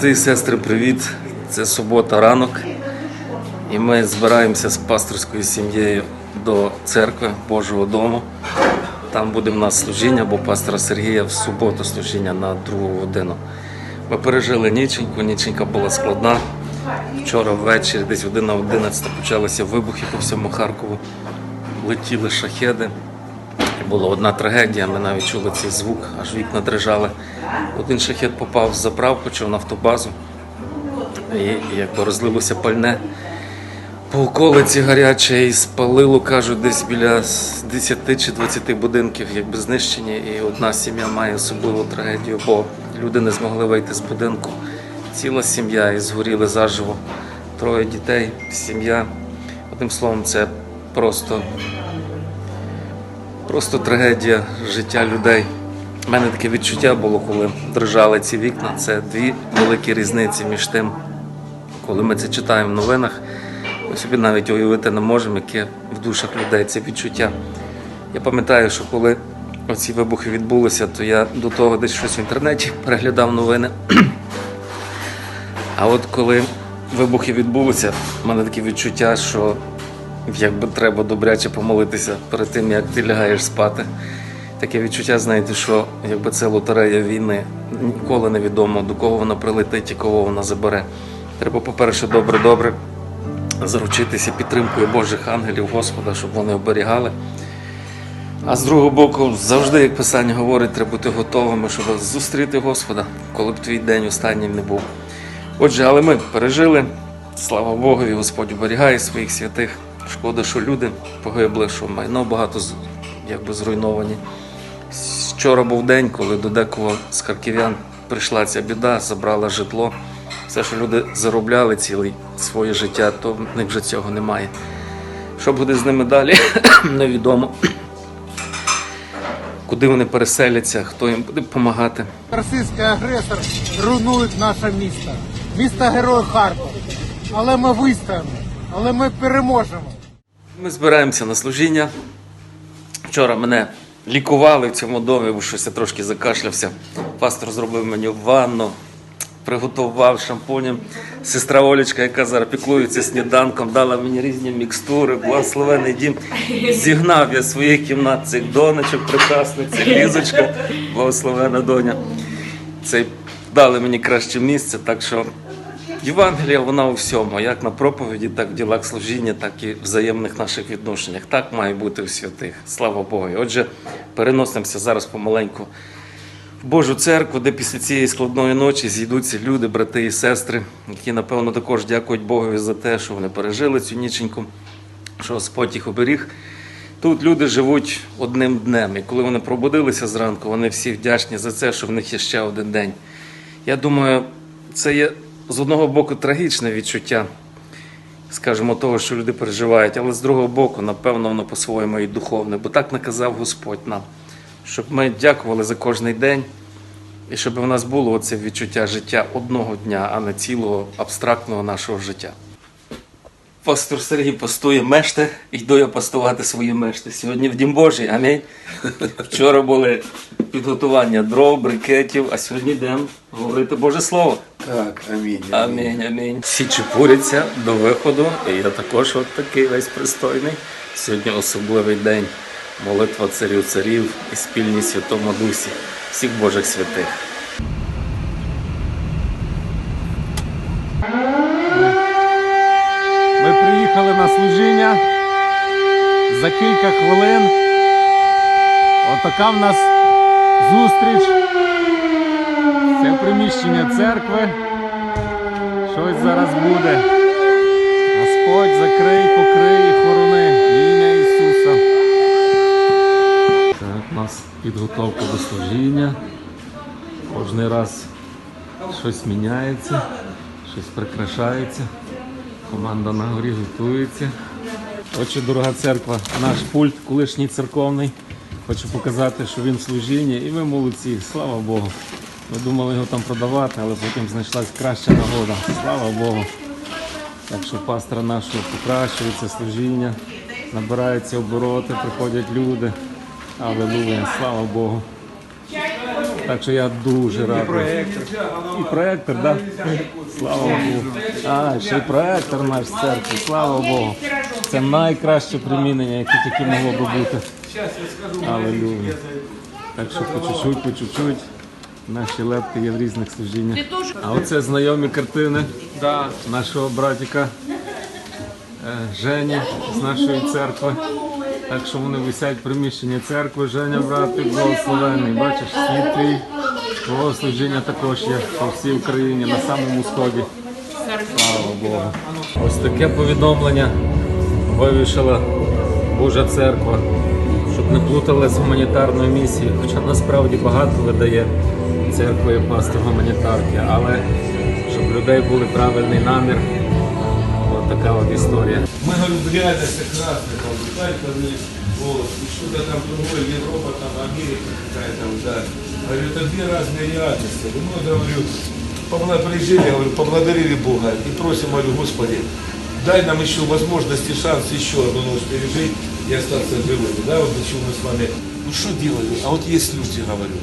Брати і сестри, привіт! Це субота ранок, і ми збираємося з пасторською сім'єю до церкви Божого дому. Там буде в нас служіння, бо пастора Сергія в суботу служіння на другу годину. Ми пережили ніченьку, ніченька була складна. Вчора ввечері, десь година 11 почалися вибухи по всьому Харкову. Летіли шахеди. Була одна трагедія, ми навіть чули цей звук, аж вікна дрижали. Один шахет попав в заправку чи в нафтобазу, і якби розлилося пальне по околиці гаряче і спалило, кажуть, десь біля 10 чи 20 будинків, якби знищені. І одна сім'я має особливу трагедію, бо люди не змогли вийти з будинку. Ціла сім'я і згоріли заживо. Троє дітей, сім'я. Одним словом, це просто Просто трагедія життя людей. У мене таке відчуття було, коли дрижали ці вікна. Це дві великі різниці між тим, коли ми це читаємо в новинах. Ми собі навіть уявити не можемо, яке в душах людей це відчуття. Я пам'ятаю, що коли оці вибухи відбулися, то я до того десь щось в інтернеті переглядав новини. А от коли вибухи відбулися, в мене таке відчуття, що якби треба добряче помолитися перед тим, як ти лягаєш спати. Таке відчуття, знаєте, що якби це лотерея війни, ніколи не відомо, до кого вона прилетить і кого вона забере. Треба, по-перше, добре-добре заручитися підтримкою Божих ангелів Господа, щоб вони оберігали. А з другого боку, завжди, як Писання говорить, треба бути готовими, щоб зустріти Господа, коли б твій день останнім не був. Отже, але ми пережили. Слава Богу, і Господь оберігає своїх святих. Шкода, що люди погибли, що майно багато якби зруйновані. Вчора був день, коли до декого з харків'ян прийшла ця біда, забрала житло. Все, що люди заробляли ціле своє життя, то в них вже цього немає. Що буде з ними далі, невідомо. Куди вони переселяться, хто їм буде допомагати. Російський агресор руйнує наше місто. Місто Герой Харків. Але ми вистоїмо, але ми переможемо. Ми збираємося на служіння. Вчора мене лікували в цьому домі, бо щось я трошки закашлявся. Пастор зробив мені ванну, приготував шампунем. Сестра Олечка, яка зараз піклується сніданком, дала мені різні мікстури, благословений дім. Зігнав я своїх кімнат цих донечок прекрасних, це лізочка, благословена доня. Це дали мені краще місце, так що Євангелія вона у всьому, як на проповіді, так в ділах служіння, так і в взаємних наших відношеннях. Так має бути у святих. Слава Богу. Отже, переносимося зараз помаленьку в Божу церкву, де після цієї складної ночі зійдуться люди, брати і сестри, які, напевно, також дякують Богові за те, що вони пережили цю ніченьку, що Господь їх оберіг. Тут люди живуть одним днем, і коли вони пробудилися зранку, вони всі вдячні за це, що в них є ще один день. Я думаю, це є з одного боку трагічне відчуття, скажімо, того, що люди переживають, але з другого боку, напевно, воно по-своєму і духовне, бо так наказав Господь нам, щоб ми дякували за кожний день, і щоб у нас було оце відчуття життя одного дня, а не цілого абстрактного нашого життя. Пастор Сергій постує мешти, йду я пастувати свої мешти. Сьогодні в Дім Божий, амінь. Вчора були підготування дров, брикетів, а сьогодні йдемо говорити Боже Слово. Так, амінь. Амінь, амінь. Всі чепуряться до виходу, і я також от такий весь пристойний. Сьогодні особливий день. Молитва царів царів і спільність Святому Дусі, всіх Божих святих. Ми приїхали на служіння. За кілька хвилин. Отака в нас зустріч. Це приміщення церкви. Щось зараз буде. Господь закрий, покрий, хорони ім'я Ісуса. Так, у нас підготовка до служіння. Кожний раз щось міняється, щось прикрашається. Команда на горі готується. Отже, дорога церква, наш пульт колишній церковний. Хочу показати, що він в служінні, і ви молодці, слава Богу. Ми думали його там продавати, але потім знайшлась краща нагода. Слава Богу. Так що пастора нашого покращується служіння, набираються обороти, приходять люди. Аллилуйя, слава Богу. Так що я дуже радий. І проектор, так? Слава Богу. А, ще й проектор наш в церкві. Слава Богу. Це найкраще примінення, яке тільки могло би бути. Аллилуйя. Так що по чуть-чуть, по чуть-чуть. Наші лепки є в різних служіннях. А оце знайомі картини нашого братіка е, Жені з нашої церкви. Так що вони висять в приміщенні церкви. Женя, братик, благословений. Бачиш, світ твій. Твого служіння також є по всій Україні, на самому сході. Слава Богу. Ось таке повідомлення вивішала Божа церква, щоб не плутали з гуманітарною місією. Хоча насправді багато видає церква і пастор гуманітарки, але щоб в людей був правильний намір. Ось така от історія. Мы, говорю, в реальности красные, там, Харьковы, Вот, и что-то там другое, Европа, там, Америка какая-то, да. Говорю, это две разные реальности. Мы, говорю, приезжали, говорю, поблагодарили Бога и просим, говорю, Господи, дай нам еще возможность и шанс еще одну ночь пережить и остаться живыми. Да, вот до чего мы с вами, ну что делали? А вот есть люди, говорю.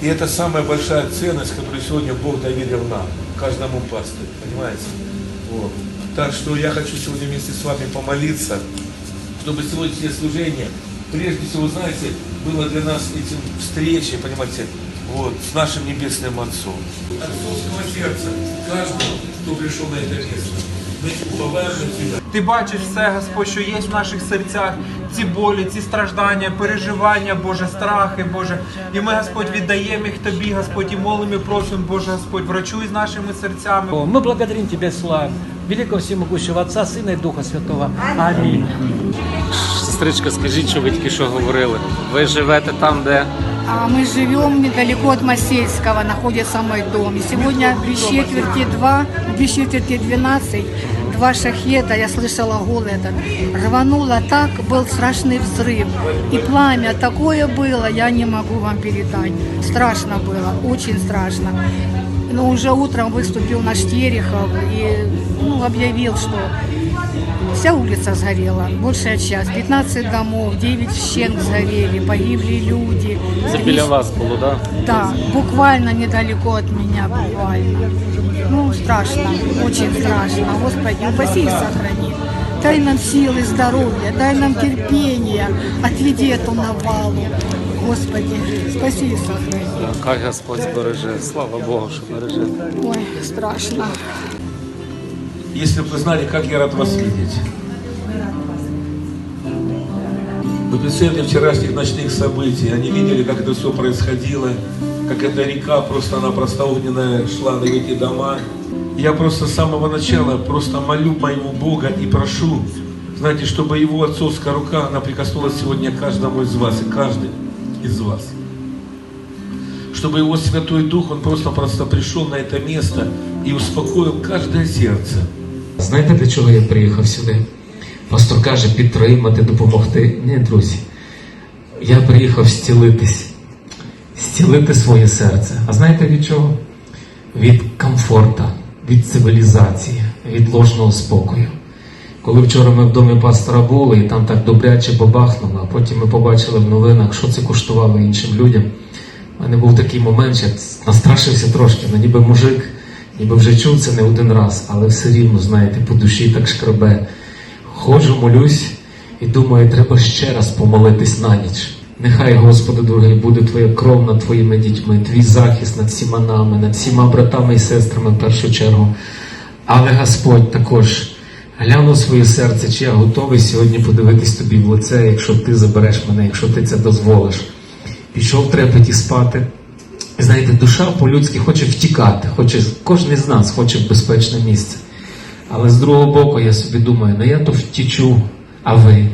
И это самая большая ценность, которую сегодня Бог доверил нам, каждому пастырю, понимаете? Вот. Так что я хочу сегодня вместе с вами помолиться, чтобы сегодняшнее служение, прежде всего, знаете, было для нас этим встречей, понимаете, вот, с нашим Небесным Отцом. Отцовского сердца каждого, кто пришел на это место. Мы уповаем на Тебя. Ти бачиш все, Господь, що є в наших серцях, ці болі, ці страждання, переживання, Боже, страхи, Боже. І ми, Господь, віддаємо їх Тобі, Господь, і молимо і просимо, Боже, Господь, врачуй з нашими серцями. Мы благодарим Тебя, славим, великого всемогущего Отца, Сына и Духа Святого. Аминь. Сестричка, скажіть, що ви тільки що говорили. Ви живете там, де А мы живем недалеко от Масельского, находится мой дом. И сегодня без четверти два, без четверти 12, два шахета, я слышала гул этот, рвануло так, был страшный взрыв. И пламя такое было, я не могу вам передать. Страшно было, очень страшно. Но уже утром выступил наш Терехов и ну, объявил, что Вся улица сгорела, большая часть. 15 домов, 9 щен сгорели, погибли люди. це біля вас було, да? Да, буквально недалеко от меня, буквально. Ну, страшно, очень страшно. Господи, упаси и сохрани. Дай нам силы, здоровья, дай нам терпения, отведи эту навалу. Господи, спаси и сохрани. Хай Господь збереже. Слава Богу, що береже. Ой, страшно. Если бы вы знали, как я рад вас видеть. Вы представляете вчерашних ночных событий, они видели, как это все происходило, как эта река просто-напросто огненная шла на эти дома. Я просто с самого начала просто молю моего Бога и прошу, знаете, чтобы Его отцовская рука, она прикоснулась сегодня к каждому из вас и каждый из вас. Чтобы Его Святой Дух, Он просто-просто пришел на это место и успокоил каждое сердце. Знаєте, для чого я приїхав сюди? Пастор каже підтримати, допомогти. Ні, друзі. Я приїхав зцілитись, зцілити своє серце. А знаєте від чого? Від комфорта, від цивілізації, від ложного спокою. Коли вчора ми в домі пастора були, і там так добряче бабахнуло, а потім ми побачили в новинах, що це коштувало іншим людям. У мене був такий момент, що я настрашився трошки, ну ніби мужик, ніби вже чув це не один раз, але все рівно, знаєте, по душі так шкребе. Ходжу, молюсь і думаю, треба ще раз помолитись на ніч. Нехай, Господи, дорогий, буде Твоя кров над Твоїми дітьми, Твій захист над всіма нами, над всіма братами і сестрами в першу чергу. Але Господь також глянув своє серце, чи я готовий сьогодні подивитись тобі в лице, якщо ти забереш мене, якщо ти це дозволиш. Пішов трепеті спати. Знаєте, душа по-людськи хоче втікати, хоче, кожен з нас хоче в безпечне місце. Але з другого боку я собі думаю, ну я то втічу, а ви,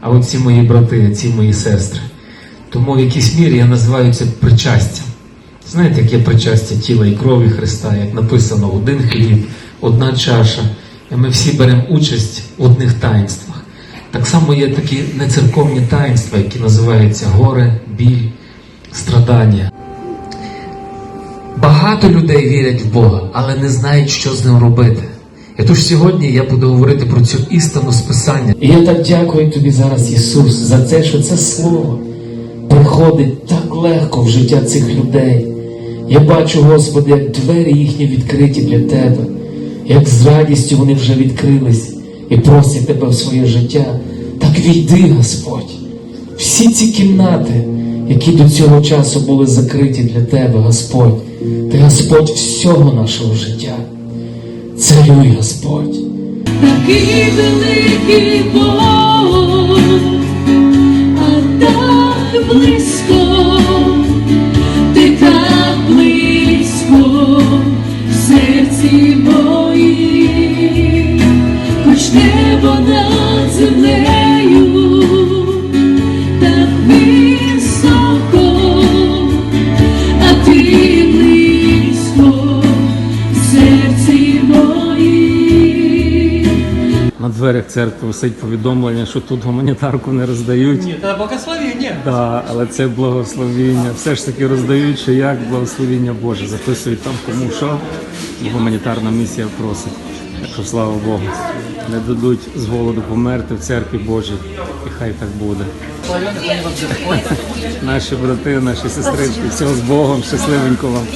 а оці мої брати, ці мої сестри. Тому в якійсь мірі я називаю це причастям. Знаєте, яке причастя тіла і крові Христа, як написано, один хліб, одна чаша, і ми всі беремо участь в одних таїнствах. Так само є такі нецерковні таїнства, які називаються горе, біль, страдання. Багато людей вірять в Бога, але не знають, що з ним робити. І тож сьогодні я буду говорити про цю істину з Писання. І я так дякую тобі зараз, Ісус, за те, що це Слово, приходить так легко в життя цих людей. Я бачу, Господи, як двері їхні відкриті для Тебе, як з радістю вони вже відкрились і просять Тебе в своє життя. Так війди, Господь. Всі ці кімнати, які до цього часу були закриті для Тебе, Господь, Ти Господь всього нашого життя. Царюй, Господь. такий великий Бог, а так близько, ти так близько в серці дверях церкви висить повідомлення, що тут гуманітарку не роздають. Нет, это благословение. Да, але це благословіння. Все ж таки роздають, що як благословіння Боже. Записують там кому що. Гуманітарна місія просить. Так що слава Богу. Не дадуть з голоду померти в церкві Божій. І хай так буде. Наші брати, наші сестрички, всього з Богом, щасливенько вам.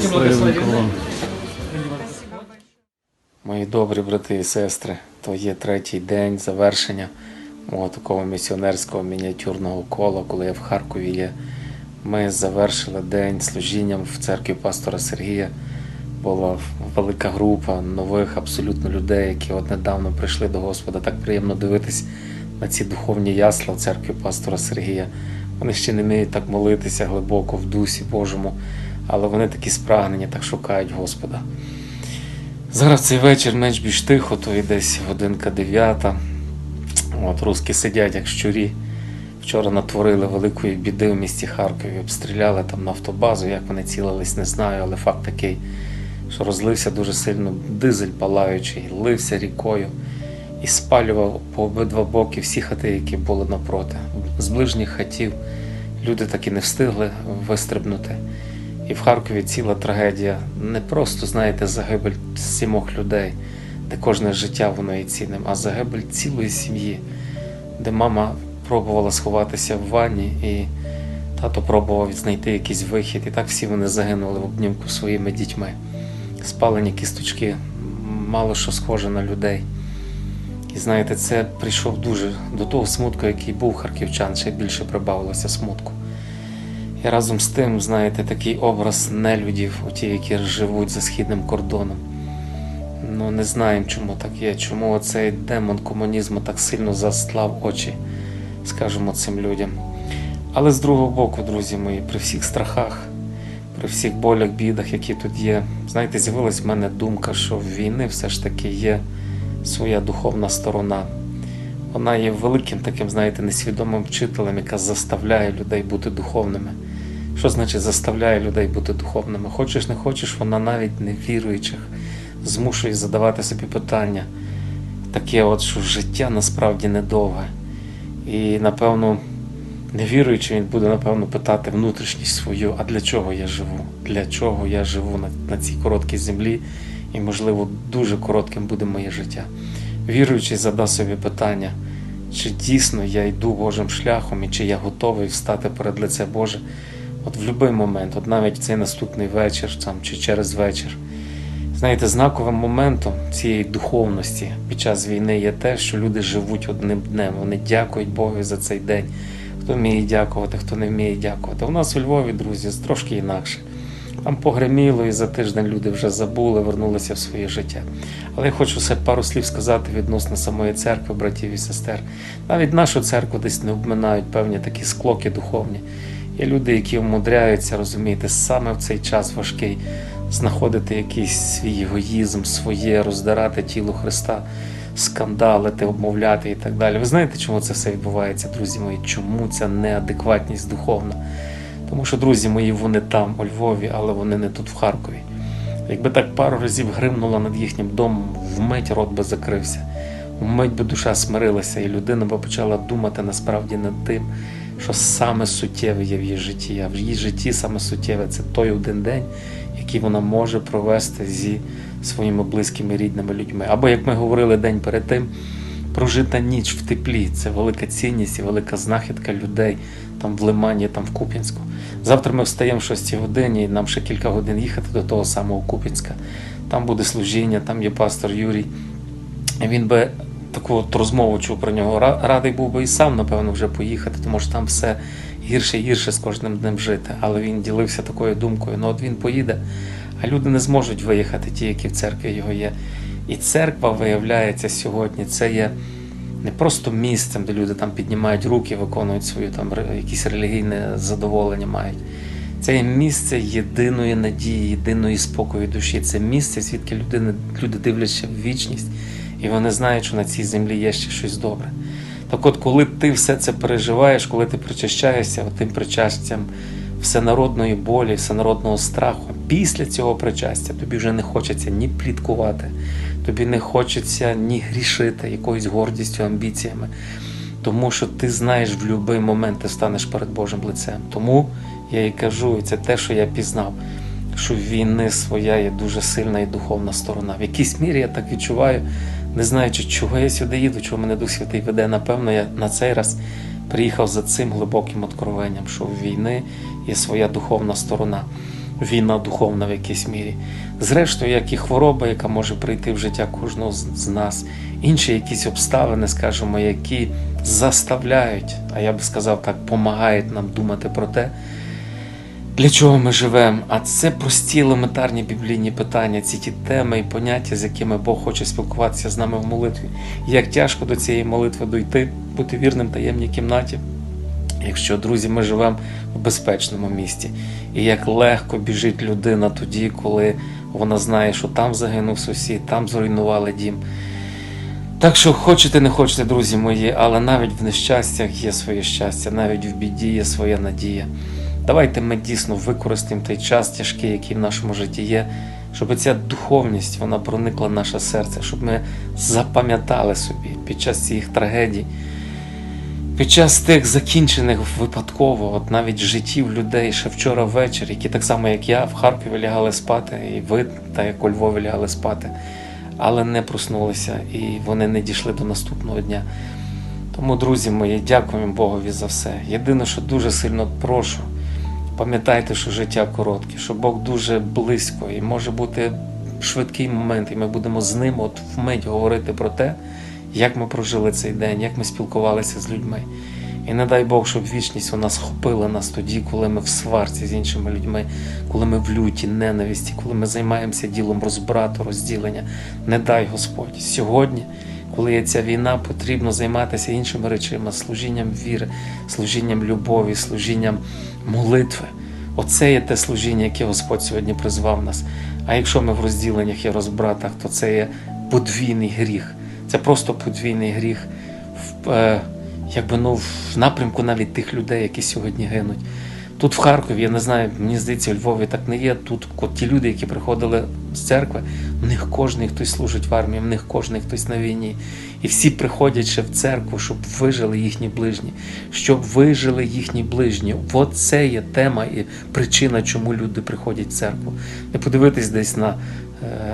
Щасливенько вам. Мої добрі брати і сестри, то є третій день завершення мого такого місіонерського мініатюрного кола, коли я в Харкові є. Ми завершили день служінням в церкві пастора Сергія. Була велика група нових абсолютно людей, які от недавно прийшли до Господа. Так приємно дивитись на ці духовні ясла в церкві пастора Сергія. Вони ще не вміють так молитися глибоко в дусі Божому, але вони такі спрагнені, так шукають Господа. Зараз цей вечір менш більш тихо, то і десь годинка дев'ята. От, руски сидять як щурі. Вчора натворили великої біди в місті Харкові, обстріляли там нафтобазу. Як вони цілились, не знаю, але факт такий, що розлився дуже сильно дизель палаючий, лився рікою і спалював по обидва боки всі хати, які були напроти. З ближніх хатів люди так і не встигли вистрибнути. І в Харкові ціла трагедія. Не просто, знаєте, загибель сімох людей, де кожне життя воно є цінним, а загибель цілої сім'ї, де мама пробувала сховатися в ванні, і тато пробував знайти якийсь вихід. І так всі вони загинули в обнімку своїми дітьми. Спалені кісточки, мало що схоже на людей. І знаєте, це прийшов дуже до того смутку, який був харківчан, ще більше прибавилося смутку. І разом з тим, знаєте, такий образ нелюдів, у ті, які живуть за східним кордоном. Ну, не знаємо, чому так є, чому цей демон комунізму так сильно застлав очі, скажімо, цим людям. Але з другого боку, друзі мої, при всіх страхах, при всіх болях, бідах, які тут є, знаєте, з'явилась в мене думка, що в війни все ж таки є своя духовна сторона. Вона є великим таким, знаєте, несвідомим вчителем, яка заставляє людей бути духовними. Що значить заставляє людей бути духовними? Хочеш, не хочеш, вона навіть невіруючих змушує задавати собі питання. Таке, от, що життя насправді недовге. І, напевно, невіруючий, він буде, напевно, питати внутрішність свою, а для чого я живу? Для чого я живу на, на цій короткій землі? І, можливо, дуже коротким буде моє життя. Віруючий задасть собі питання, чи дійсно я йду Божим шляхом і чи я готовий встати перед лице Боже от в будь-який момент, от навіть цей наступний вечір там, чи через вечір. Знаєте, знаковим моментом цієї духовності під час війни є те, що люди живуть одним днем. Вони дякують Богу за цей день. Хто вміє дякувати, хто не вміє дякувати. У нас у Львові, друзі, трошки інакше. Там погреміло, і за тиждень люди вже забули, вернулися в своє життя. Але я хочу все пару слів сказати відносно самої церкви, братів і сестер. Навіть нашу церкву десь не обминають певні такі склоки духовні. Є люди, які умудряються, розумієте, саме в цей час важкий знаходити якийсь свій егоїзм, своє, роздирати тіло Христа, скандалити, обмовляти і так далі. Ви знаєте, чому це все відбувається, друзі мої? Чому ця неадекватність духовна? Тому що, друзі мої, вони там, у Львові, але вони не тут в Харкові. Якби так пару разів гримнула над їхнім домом, вмить рот би закрився, вмить би душа смирилася, і людина би почала думати насправді над тим, що саме суттєве є в її житті. А в її житті саме суттєве це той один день, який вона може провести зі своїми близькими рідними людьми. Або, як ми говорили день перед тим, прожита ніч в теплі. Це велика цінність і велика знахідка людей там в Лимані, там в Куп'янську. Завтра ми встаємо в 6 годині, і нам ще кілька годин їхати до того самого Куп'янська. Там буде служіння, там є пастор Юрій. Він би таку от розмову чув про нього. Радий був би і сам, напевно, вже поїхати, тому що там все гірше і гірше з кожним днем жити. Але він ділився такою думкою. Ну от він поїде, а люди не зможуть виїхати, ті, які в церкві його є. І церква виявляється сьогодні. Це є не просто місцем, де люди там піднімають руки, виконують свою там якісь релігійне задоволення мають. Це є місце єдиної надії, єдиної спокою душі. Це місце, звідки людини, люди дивляться в вічність, і вони знають, що на цій землі є ще щось добре. Так от, коли ти все це переживаєш, коли ти причащаєшся тим причастям всенародної болі, всенародного страху, після цього причастя тобі вже не хочеться ні пліткувати, тобі не хочеться ні грішити якоюсь гордістю, амбіціями. Тому що ти знаєш, в будь-який момент ти станеш перед Божим лицем. Тому я і кажу, і це те, що я пізнав, що в війни своя є дуже сильна і духовна сторона. В якійсь мірі я так відчуваю, не знаючи, чого я сюди їду, чого мене Дух Святий веде. Напевно, я на цей раз приїхав за цим глибоким откровенням, що в війни є своя духовна сторона. Війна духовна в якійсь мірі. Зрештою, як і хвороба, яка може прийти в життя кожного з нас, інші якісь обставини, скажімо, які заставляють, а я би сказав так, допомагають нам думати про те, для чого ми живемо. А це прості елементарні біблійні питання, ці ті теми і поняття, з якими Бог хоче спілкуватися з нами в молитві. Як тяжко до цієї молитви дойти, бути вірним таємній кімнаті. Якщо, друзі, ми живемо в безпечному місті, і як легко біжить людина тоді, коли вона знає, що там загинув сусід, там зруйнували дім. Так що хочете, не хочете, друзі мої, але навіть в нещастях є своє щастя, навіть в біді є своя надія. Давайте ми дійсно використаємо той час тяжкий, який в нашому житті є, щоб ця духовність вона проникла в наше серце, щоб ми запам'ятали собі під час цих трагедій, під час тих закінчених випадково, от навіть життів людей ще вчора ввечері, які так само, як я, в Харкові лягали спати, і ви, та як у Львові лягали спати, але не проснулися і вони не дійшли до наступного дня. Тому, друзі мої, дякуємо Богові за все. Єдине, що дуже сильно прошу, пам'ятайте, що життя коротке, що Бог дуже близько і може бути швидкий момент, і ми будемо з ним от вмить говорити про те, як ми прожили цей день, як ми спілкувалися з людьми. І не дай Бог, щоб вічність вона схопила нас тоді, коли ми в сварці з іншими людьми, коли ми в люті, ненависті, коли ми займаємося ділом розбрату, розділення. Не дай Господь. Сьогодні, коли є ця війна, потрібно займатися іншими речами, служінням віри, служінням любові, служінням молитви. Оце є те служіння, яке Господь сьогодні призвав нас. А якщо ми в розділеннях і розбратах, то це є подвійний гріх. Це просто подвійний гріх. В, е, якби ну в напрямку навіть тих людей, які сьогодні гинуть. Тут в Харкові, я не знаю, мені здається, у Львові так не є. Тут ті люди, які приходили з церкви, в них кожен хтось служить в армії, в них кожен хтось на війні. І всі приходять ще в церкву, щоб вижили їхні ближні, щоб вижили їхні ближні. От це є тема і причина, чому люди приходять в церкву. Не подивитись десь на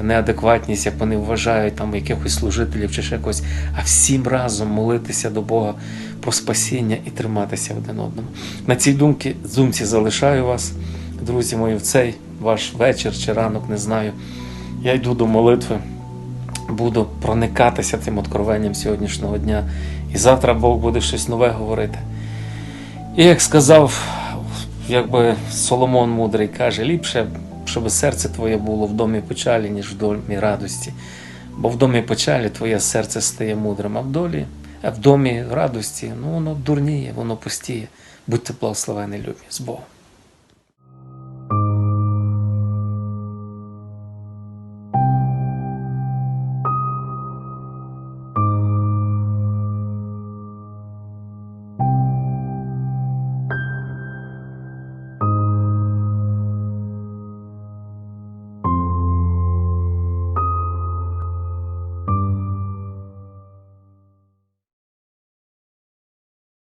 неадекватність, як вони вважають там якихось служителів чи ще когось, а всім разом молитися до Бога про спасіння і триматися один одному. На цій думці, думці залишаю вас, друзі мої, в цей ваш вечір чи ранок, не знаю. Я йду до молитви, буду проникатися цим откровенням сьогоднішнього дня. І завтра Бог буде щось нове говорити. І як сказав, якби Соломон мудрий каже, ліпше, щоб серце твоє було в домі печалі, ніж в домі радості. Бо в домі печалі твоє серце стає мудрим, а в долі, а в домі радості, ну воно дурніє, воно пустіє. Будьте благословені, любі, з Богом.